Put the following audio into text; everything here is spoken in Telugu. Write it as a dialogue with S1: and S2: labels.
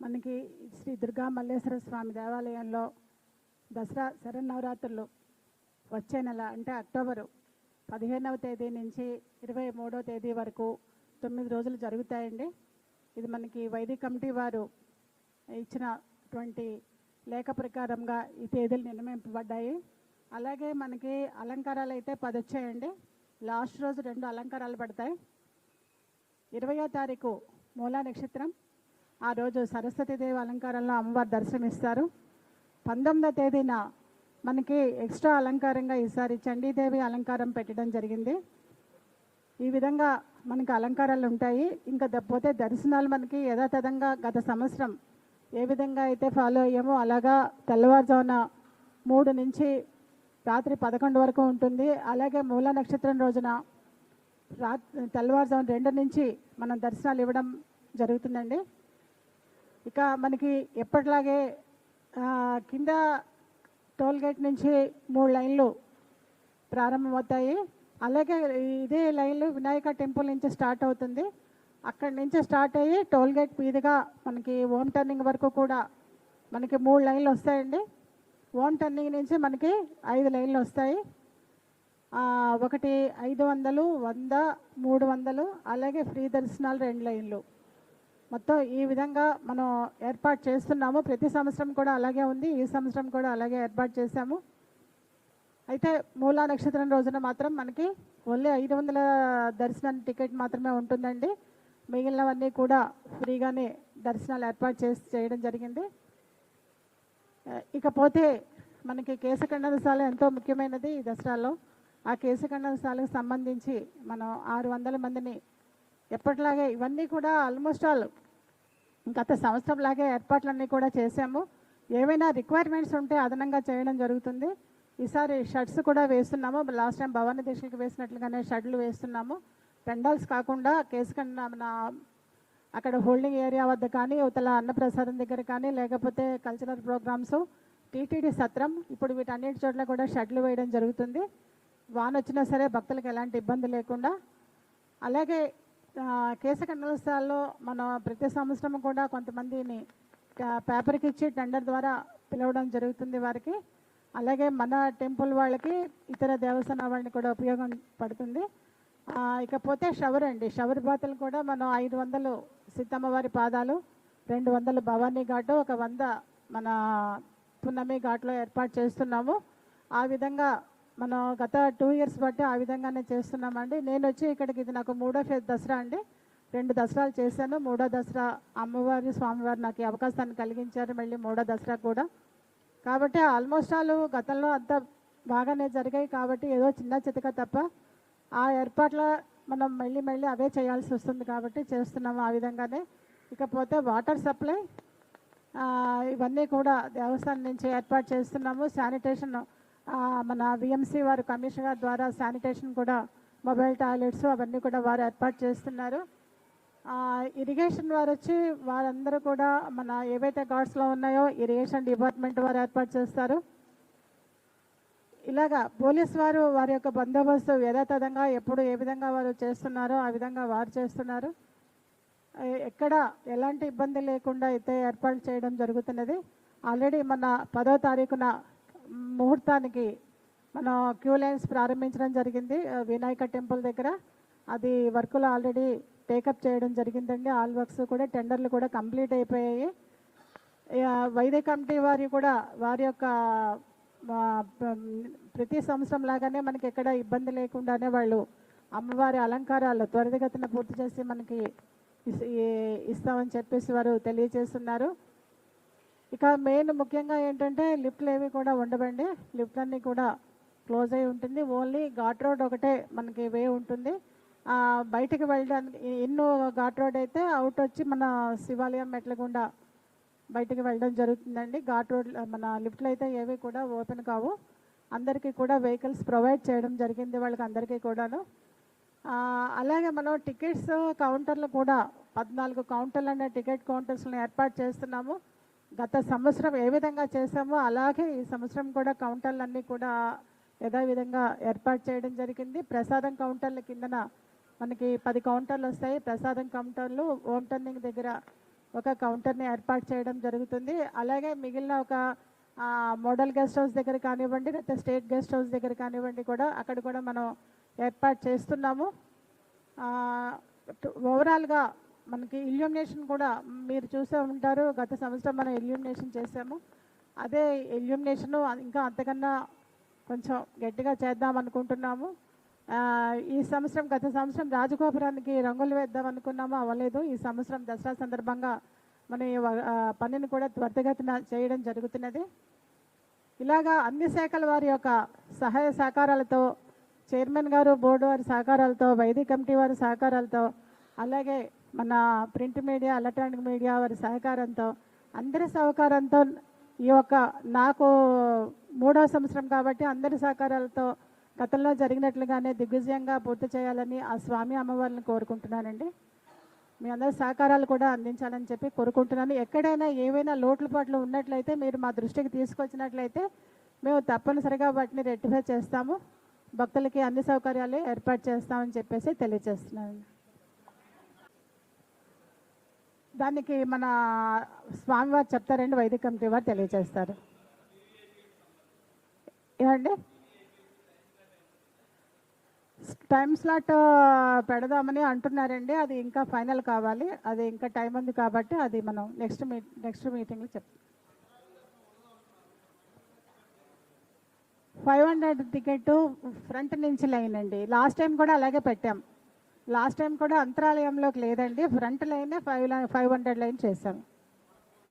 S1: మనకి శ్రీ దుర్గా మల్లేశ్వర స్వామి దేవాలయంలో దసరా శరన్నవరాత్రులు వచ్చే నెల అంటే అక్టోబరు పదిహేనవ తేదీ నుంచి ఇరవై మూడవ తేదీ వరకు తొమ్మిది రోజులు జరుగుతాయండి. ఇది మనకి వైదిక కమిటీ వారు ఇచ్చినటువంటి లేఖ ప్రకారంగా ఈ తేదీలు నిర్ణయింపబడ్డాయి. అలాగే మనకి అలంకారాలు అయితే పది వచ్చాయండి. లాస్ట్ రోజు రెండు అలంకారాలు పడతాయి. ఇరవయో తారీఖు మూలా నక్షత్రం ఆ రోజు సరస్వతీదేవి అలంకారంలో అమ్మవారు దర్శనమిస్తారు. పంతొమ్మిదో తేదీన మనకి ఎక్స్ట్రా అలంకారంగా ఈసారి చండీదేవి అలంకారం పెట్టడం జరిగింది. ఈ విధంగా మనకి అలంకారాలు ఉంటాయి. ఇంకా పోతే దర్శనాలు మనకి యథాతథంగా గత సంవత్సరం ఏ విధంగా అయితే ఫాలో అయ్యామో అలాగా తెల్లవారుజామున మూడు నుంచి రాత్రి పదకొండు వరకు ఉంటుంది. అలాగే మూల నక్షత్రం రోజున రా తెల్లవారుజామున రెండు నుంచి మనం దర్శనాలు ఇవ్వడం జరుగుతుందండి. ఇక మనకి ఎప్పటిలాగే కింద టోల్గేట్ నుంచి మూడు లైన్లు ప్రారంభమవుతాయి. అలాగే ఇదే లైన్లు వినాయక టెంపుల్ నుంచి స్టార్ట్ అవుతుంది. అక్కడి నుంచి స్టార్ట్ అయ్యి టోల్గేట్ మీదుగా మనకి ఓమ్ టర్నింగ్ వరకు కూడా మనకి మూడు లైన్లు వస్తాయండి. ఓమ్ టర్నింగ్ నుంచి మనకి ఐదు లైన్లు వస్తాయి. ఒకటి ఐదు వందలు వంద మూడు వందలు అలాగే ఫ్రీ దర్శనాలు రెండు లైన్లు. మొత్తం ఈ విధంగా మనం ఏర్పాటు చేస్తున్నాము. ప్రతి సంవత్సరం కూడా అలాగే ఉంది. ఈ సంవత్సరం కూడా అలాగే ఏర్పాటు చేశాము. అయితే మూలా నక్షత్రం రోజున మాత్రం మనకి ఓన్లీ ఐదు వందల దర్శనం టికెట్ మాత్రమే ఉంటుందండి. మిగిలినవన్నీ కూడా ఫ్రీగానే దర్శనాలు ఏర్పాటు చేసి చేయడం జరిగింది. ఇకపోతే మనకి కేశఖండనశాల ఎంతో ముఖ్యమైనది ఈ దసరాలో. ఆ కేశఖండనశాలకు సంబంధించి మనం ఆరు వందల మందిని ఎప్పటిలాగే ఇవన్నీ కూడా ఆల్మోస్ట్ ఆల్ గత సంవత్సరం లాగే ఏర్పాట్లన్నీ కూడా చేశాము. ఏమైనా రిక్వైర్మెంట్స్ ఉంటే అదనంగా చేయడం జరుగుతుంది. ఈసారి షర్ట్స్ కూడా వేస్తున్నాము. లాస్ట్ టైం భవానీ దీక్షలకు వేసినట్లుగానే షర్ట్లు వేస్తున్నాము. పెండాల్స్ కాకుండా కేసుకన్నా మన అక్కడ హోల్డింగ్ ఏరియా వద్ద కానీ అవతల అన్నప్రసాదం దగ్గర కానీ లేకపోతే కల్చరల్ ప్రోగ్రామ్స్ టీటీడీ సత్రం ఇప్పుడు వీటన్నిటి చోట్ల కూడా షడ్లు వేయడం జరుగుతుంది. వాన వచ్చినా సరే భక్తులకు ఎలాంటి ఇబ్బంది లేకుండా. అలాగే ఆ, కేశఖండలశాలలో మనం ప్రతి సంవత్సరం కూడా కొంతమందిని పేపర్కి ఇచ్చి టెండర్ ద్వారా పిలవడం జరుగుతుంది వారికి. అలాగే మన టెంపుల్ వాళ్ళకి ఇతర దేవస్థాన వాళ్ళని కూడా ఉపయోగం పడుతుంది. ఇకపోతే షవర్ అండి. షవర్ బాతులు కూడా మనం ఐదు వందలు సీతమ్మవారి పాదాలు రెండు వందలు భవానీ ఘాటు ఒక వంద మన పున్నమి ఘాట్లో ఏర్పాటు చేస్తున్నాము. ఆ విధంగా మనం గత టూ ఇయర్స్ బట్టి ఆ విధంగానే చేస్తున్నామండి. నేను వచ్చి ఇక్కడికి ఇది నాకు మూడో ఫేజ్ దసరా అండి. రెండు దసరాలు చేశాను. మూడో దసరా అమ్మవారి స్వామివారు నాకు అవకాశాన్ని కలిగించారు. మళ్ళీ మూడో దసరా కూడా. కాబట్టి ఆల్మోస్ట్ ఆల్ గతంలో అంతా బాగానే జరిగాయి. కాబట్టి ఏదో చిన్న చితక తప్ప ఆ ఏర్పాట్ల మనం మళ్ళీ మళ్ళీ అవే చేయాల్సి వస్తుంది కాబట్టి చేస్తున్నాము ఆ విధంగానే. ఇకపోతే వాటర్ సప్లై ఇవన్నీ కూడా దేవస్థానం నుంచి ఏర్పాటు చేస్తున్నాము. శానిటేషన్ మన విఎంసీ వారు కమిషనర్ ద్వారా శానిటేషన్ కూడా మొబైల్ టాయిలెట్స్ అవన్నీ కూడా వారు ఏర్పాటు చేస్తున్నారు. ఇరిగేషన్ వారు వచ్చి వారందరూ కూడా మన ఏవైతే గార్డ్స్లో ఉన్నాయో ఇరిగేషన్ డిపార్ట్మెంట్ వారు ఏర్పాటు చేస్తారు. ఇలాగా పోలీస్ వారు వారి యొక్క బందోబస్తు యథాతథంగా ఎప్పుడు ఏ విధంగా వారు చేస్తున్నారో ఆ విధంగా వారు చేస్తున్నారు. ఎక్కడ ఎలాంటి ఇబ్బంది లేకుండా అయితే ఏర్పాటు చేయడం జరుగుతున్నది. ఆల్రెడీ మన పదో తారీఖున ముహూర్తానికి మనం క్యూ లైన్స్ ప్రారంభించడం జరిగింది. వినాయక టెంపుల్ దగ్గర. అది వర్కులు ఆల్రెడీ టేకప్ చేయడం జరిగిందండి. ఆల్ వర్క్స్ కూడా టెండర్లు కూడా కంప్లీట్ అయిపోయాయి. వైద్య కమిటీ వారి కూడా వారి యొక్క ప్రతి సంవత్సరం లాగానే మనకి ఎక్కడ ఇబ్బంది లేకుండానే వాళ్ళు అమ్మవారి అలంకారాలు త్వరితగతిన పూర్తి చేసి మనకి ఇస్తామని చెప్పేసి వారు తెలియజేస్తున్నారు. ఇక మెయిన్ ముఖ్యంగా ఏంటంటే లిఫ్ట్లు ఏవి కూడా ఉండవండి. లిఫ్ట్ అన్నీ కూడా క్లోజ్ అయి ఉంటుంది. ఓన్లీ ఘాట్ రోడ్ ఒకటే మనకి వే ఉంటుంది. బయటికి వెళ్ళడానికి ఎన్నో ఘాట్ రోడ్ అయితే అవుట్ వచ్చి మన శివాలయం మెట్ల గుండా బయటికి వెళ్ళడం జరుగుతుందండి. ఘాట్ రోడ్ మన లిఫ్ట్లు అయితే ఏవి కూడా ఓపెన్ కావు. అందరికీ కూడా వెహికల్స్ ప్రొవైడ్ చేయడం జరిగింది వాళ్ళకి అందరికీ కూడాను. అలాగే మనం టికెట్స్ కౌంటర్లు కూడా పద్నాలుగు కౌంటర్లు అనే టికెట్ కౌంటర్స్ని ఏర్పాటు చేస్తున్నాము. గత సంవత్సరం ఏ విధంగా చేసామో అలాగే ఈ సంవత్సరం కూడా కౌంటర్లన్నీ కూడా యథావిధంగా ఏర్పాటు చేయడం జరిగింది. ప్రసాదం కౌంటర్ల కిందన మనకి పది కౌంటర్లు వస్తాయి. ప్రసాదం కౌంటర్లు ఓమ్ టర్నింగ్ దగ్గర ఒక కౌంటర్ని ఏర్పాటు చేయడం జరుగుతుంది. అలాగే మిగిలిన ఒక మోడల్ గెస్ట్ హౌస్ దగ్గర కానివ్వండి లేకపోతే స్టేట్ గెస్ట్ హౌస్ దగ్గర కానివ్వండి కూడా అక్కడ కూడా మనం ఏర్పాటు చేస్తున్నాము. టు- ఓవరాల్గా మనకి ఇల్యూమినేషన్ కూడా మీరు చూసే ఉంటారు. గత సంవత్సరం మనం ఇల్యూమినేషన్ చేసాము. అదే ఇల్యూమినేషన్ ఇంకా అంతకన్నా కొంచెం గట్టిగా చేద్దాం అనుకుంటున్నాము. ఈ సంవత్సరం గత సంవత్సరం రాజగోపురానికి రంగులు వేద్దాం అనుకున్నాము అవ్వలేదు. ఈ సంవత్సరం దసరా సందర్భంగా మన ఈ పనిని కూడా త్వరితగతిన చేయడం జరుగుతున్నది. ఇలాగా అన్ని శాఖల వారి యొక్క సహాయ సహకారాలతో చైర్మన్ గారు బోర్డు వారి సహకారాలతో వైదిక కమిటీ వారి సహకారాలతో అలాగే మన ప్రింట్ మీడియా ఎలక్ట్రానిక్ మీడియా వారి సహకారంతో అందరి సహకారంతో ఈ యొక్క నాకు మూడవ సంవత్సరం కాబట్టి అందరి సహకారాలతో గతంలో జరిగినట్లుగానే దిగ్విజయంగా పూర్తి చేయాలని ఆ స్వామి అమ్మవారిని కోరుకుంటున్నానండి. మీ అందరి సహకారాలు కూడా అందించాలని చెప్పి కోరుకుంటున్నాను. ఎక్కడైనా ఏవైనా లోట్లుపాట్లు ఉన్నట్లయితే మీరు మా దృష్టికి తీసుకొచ్చినట్లయితే మేము తప్పనిసరిగా వాటిని రెక్టిఫై చేస్తాము. భక్తులకి అన్ని సౌకర్యాలు ఏర్పాటు చేస్తామని చెప్పేసి తెలియజేస్తున్నాను. దానికి మన స్వామివారు చెప్తారండి వైదిక కమిటీ వారు తెలియజేస్తారు. ఏమండి? టైం స్లాట్ పెడదామని అంటున్నారండి. అది ఇంకా ఫైనల్ కావాలి. అది ఇంకా టైం ఉంది కాబట్టి అది మనం నెక్స్ట్ మీ నెక్స్ట్ మీటింగ్లో చెప్తాం ఫైవ్ హండ్రెడ్ టికెట్ ఫ్రంట్ నుంచి లైన్ అండి. లాస్ట్ టైం కూడా అలాగే పెట్టాం. లాస్ట్ టైం కూడా అంతరాలయంలోకి లేదండి. ఫ్రంట్ లైనే ఫైవ్ ఫైవ్ హండ్రెడ్ లైన్ చేశాము